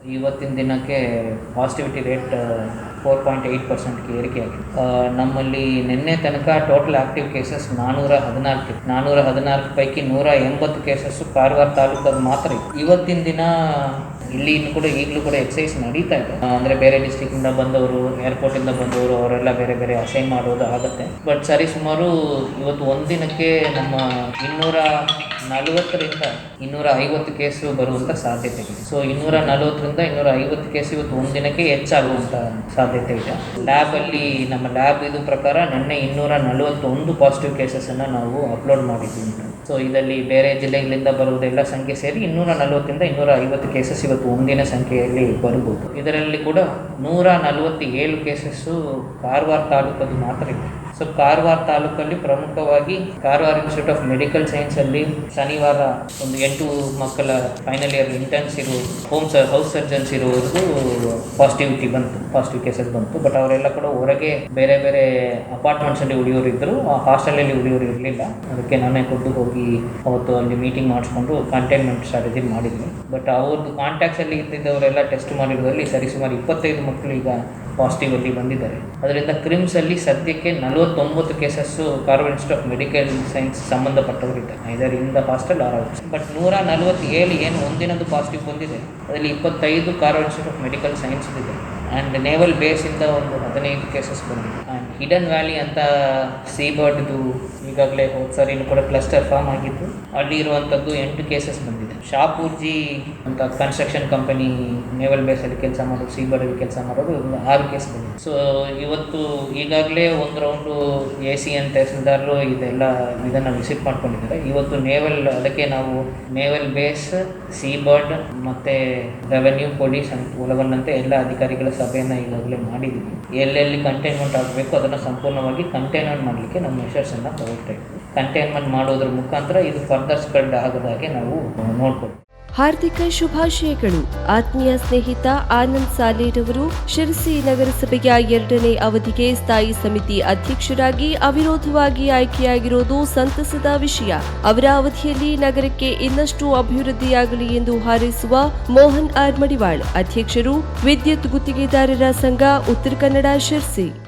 ಇವತ್ತಿನ ದಿನಕ್ಕೆ positivity rate four point eight ಪರ್ಸೆಂಟ್ಗೆ ಏರಿಕೆಯಾಗಿದೆ. ನಮ್ಮಲ್ಲಿ ನಿನ್ನೆ ತನಕ ಟೋಟಲ್ ಆಕ್ಟಿವ್ ಕೇಸಸ್ ನಾನ್ನೂರ ಹದಿನಾಲ್ಕು ನಾನ್ನೂರ ಹದಿನಾಲ್ಕು ಪೈಕಿ ನೂರ ಎಂಬತ್ತು ಕೇಸಸ್ಸು ಕಾರವಾರ ತಾಲೂಕಲ್ಲಿ ಮಾತ್ರ ಇವತ್ತಿನ ದಿನ ಇಲ್ಲಿ ಇನ್ನು ಕೂಡ ಈಗಲೂ ಕೂಡ ಎಕ್ಸೈಸ್ ನಡೀತಾ ಇದೆ. ಅಂದರೆ ಬೇರೆ ಡಿಸ್ಟಿಕ್ಕಿಂದ ಬಂದವರು ಏರ್ಪೋರ್ಟಿಂದ ಬಂದವರು, ಅವರೆಲ್ಲ ಬೇರೆ ಬೇರೆ ಅಸೈನ್ ಮಾಡೋದು ಆಗುತ್ತೆ. ಬಟ್ ಸರಿ ಸುಮಾರು ಇವತ್ತು ದಿನಕ್ಕೆ ನಮ್ಮ ಇನ್ನೂರ ನಲವತ್ತರಿಂದ ಇನ್ನೂರ ಐವತ್ತು ಕೇಸು ಬರುವಂಥ ಸಾಧ್ಯತೆ ಇದೆ. ಸೊ ಇನ್ನೂರ ನಲವತ್ತರಿಂದ ಇನ್ನೂರ ಐವತ್ತು ಕೇಸು ಇವತ್ತು ಒಂದಿನಕ್ಕೆ ಹೆಚ್ಚಾಗುವಂಥ ಸಾಧ್ಯತೆ ಇದೆ. ಲ್ಯಾಬಲ್ಲಿ ನಮ್ಮ ಲ್ಯಾಬ್ ಇದು ಪ್ರಕಾರ ನಿನ್ನೆ ಇನ್ನೂರ ನಲವತ್ತೊಂದು ಪಾಸಿಟಿವ್ ಕೇಸಸನ್ನು ನಾವು ಅಪ್ಲೋಡ್ ಮಾಡಿದ್ದೀವಿ. ಸೊ ಇದರಲ್ಲಿ ಬೇರೆ ಜಿಲ್ಲೆಗಳಿಂದ ಬರುವುದೆಲ್ಲ ಸಂಖ್ಯೆ ಸೇರಿ ಇನ್ನೂರ ನಲವತ್ತರಿಂದ ಇನ್ನೂರ ಐವತ್ತು ಕೇಸಸ್ ಇವತ್ತು ಒಂದಿನ ಸಂಖ್ಯೆಯಲ್ಲಿ ಬರ್ಬೋದು ಇದರಲ್ಲಿ ಕೂಡ ನೂರ ನಲವತ್ತೇಳು ಕೇಸಸ್ಸು ಕಾರವಾರ ತಾಲೂಕದ್ದು ಮಾತ್ರ ಇದೆ. ಸೊ ಕಾರವಾರ ತಾಲೂಕಲ್ಲಿ ಪ್ರಮುಖವಾಗಿ Karwar institute of medical science ಅಲ್ಲಿ ಶನಿವಾರ ಒಂದು ಎಂಟು ಮಕ್ಕಳ ಫೈನಲ್ ಇಯರ್ ಇಂಟರ್ನ್ಸ್ ಇರುವ ಹೋಮ್ ಸರ್ ಹೌಸ್ ಸರ್ಜನ್ಸ್ ಇರುವವರೆಗೂ ಪಾಸಿಟಿವಿಟಿ ಬಂತು ಪಾಸಿಟಿವ್ ಕೇಸಸ್ ಬಂತು. ಬಟ್ ಅವರೆಲ್ಲ ಕೂಡ ಹೊರಗೆ ಬೇರೆ ಬೇರೆ ಅಪಾರ್ಟ್ಮೆಂಟ್ಸಲ್ಲಿ ಉಳಿಯೋರು ಇದ್ರು. ಆ ಹಾಸ್ಟೆಲಲ್ಲಿ ಉಳಿಯೋರು ಇರಲಿಲ್ಲ. ಅದಕ್ಕೆ ನಾನೇ ಕೊಟ್ಟು ಹೋಗಿ ಅವತ್ತು ಅಲ್ಲಿ ಮೀಟಿಂಗ್ ಮಾಡಿಸ್ಕೊಂಡು ಕಂಟೈನ್ಮೆಂಟ್ ಸ್ಟ್ರಾಟಜಿ ಮಾಡಿದ್ವಿ. ಬಟ್ ಅವ್ರದ್ದು ಕಾಂಟ್ಯಾಕ್ಟ್ಸಲ್ಲಿ ಇದ್ದಿದ್ದವರೆಲ್ಲ ಟೆಸ್ಟ್ ಮಾಡಿರೋದ್ರಲ್ಲಿ ಸರಿಸುಮಾರು ಇಪ್ಪತ್ತೈದು ಮಕ್ಕಳು ಈಗ ಪಾಸಿಟಿವ್ ಅಲ್ಲಿ ಬಂದಿದ್ದಾರೆ. ಅದರಿಂದ ಕ್ರಿಮ್ಸಲ್ಲಿ ಸದ್ಯಕ್ಕೆ ನಲವತ್ತೊಂಬತ್ತು cases Karwar institute of medical science ಸಂಬಂಧಪಟ್ಟವರಿದ್ದಾರೆ. ಇದರಿಂದ ಹಾಸ್ಟೆಲ್ ಆರ್ ಬಟ್ ನೂರ ನಲವತ್ತೇಳು ಏನು ಒಂದಿನದು ಪಾಸಿಟಿವ್ ಬಂದಿದೆ. ಅದರಲ್ಲಿ ಇಪ್ಪತ್ತೈದು Karwar institute of medical science ಇದೆ. ಆ್ಯಂಡ್ ನೇವಲ್ ಬೇಸಿಂದ ಒಂದು ಹದಿನೈದು ಕೇಸಸ್ ಬಂದಿದೆ. ಹಿಡನ್ ವ್ಯಾಲಿ ಅಂತ ಸೀಬರ್ಡ್ದು ಈಗಾಗಲೇ ಹೋದ ಸಾರಿನೂ ಕೂಡ ಕ್ಲಸ್ಟರ್ ಫಾರ್ಮ್ ಆಗಿದ್ದು, ಅಲ್ಲಿ ಇರುವಂಥದ್ದು ಎಂಟು ಕೇಸಸ್ ಬಂದಿದೆ. ಶಾಪೂರ್ಜಿ ಅಂತ ಕನ್ಸ್ಟ್ರಕ್ಷನ್ ಕಂಪನಿ ನೇವಲ್ ಬೇಸಲ್ಲಿ ಕೆಲಸ ಮಾಡೋದು ಸೀಬರ್ಡಲ್ಲಿ ಕೆಲಸ ಮಾಡೋದು ಆರು ಕೇಸ್ ಬಂದಿದೆ. ಸೊ ಇವತ್ತು ಈಗಾಗಲೇ ಒಂದು ರೌಂಡು ಎ ಸಿ ಎನ್ ತಹಸೀಲ್ದಾರರು ಇದೆಲ್ಲ ಇದನ್ನು ವಿಸಿಟ್ ಮಾಡ್ಕೊಂಡಿದ್ದಾರೆ. ಇವತ್ತು ನೇವಲ್ ಅದಕ್ಕೆ ನಾವು ನೇವಲ್ ಬೇಸ್ ಸೀಬರ್ಡ್ ಮತ್ತು ರೆವೆನ್ಯೂ ಪೊಲೀಸ್ ಒಳಗೊಂಡಂತೆ ಎಲ್ಲ ಅಧಿಕಾರಿಗಳ ಸಭೆಯನ್ನು ಈಗಾಗಲೇ ಮಾಡಿದ್ದೀವಿ. ಎಲ್ಲೆಲ್ಲಿ ಕಂಟೈನ್ಮೆಂಟ್ ಆಗಬೇಕು ಅದನ್ನು ಸಂಪೂರ್ಣವಾಗಿ ಕಂಟೈನ್ಮೆಂಟ್ ಮಾಡಲಿಕ್ಕೆ ನಮ್ಮ ಮೆಷರ್ಸನ್ನು ತಗೊಳ್ತಾ ಕಂಟೈನ್ಮೆಂಟ್ ಮಾಡೋದ್ರ ಮುಖಾಂತರ ಇದು ಫರ್ದರ್ ಸ್ಪ್ರೆಡ್ ಆಗದ ಹಾಗೆ ನಾವು ನೋಡ್ಕೊಳ್ತೀವಿ. ಹಾರ್ದಿಕ ಶುಭಾಶಯಗಳು. ಆತ್ಮೀಯ ಸ್ನೇಹಿತ ಆನಂದ್ ಸಾಲೇರವರು ಶಿರಸಿ ನಗರಸಭೆಯ ಎರಡನೇ ಅವಧಿಗೆ ಸ್ಥಾಯಿ ಸಮಿತಿ ಅಧ್ಯಕ್ಷರಾಗಿ ಅವಿರೋಧವಾಗಿ ಆಯ್ಕೆಯಾಗಿರೋದು ಸಂತಸದ ವಿಷಯ. ಅವರ ಅವಧಿಯಲ್ಲಿ ನಗರಕ್ಕೆ ಇನ್ನಷ್ಟು ಅಭಿವೃದ್ಧಿಯಾಗಲಿ ಎಂದು ಹಾರೈಸುವ ಮೋಹನ್ ಆರ್ ಮಡಿವಾಳ್, ಅಧ್ಯಕ್ಷರು ವಿದ್ಯುತ್ ಗುತ್ತಿಗೆದಾರರ ಸಂಘ, ಉತ್ತರ ಕನ್ನಡ, ಶಿರ್ಸಿ.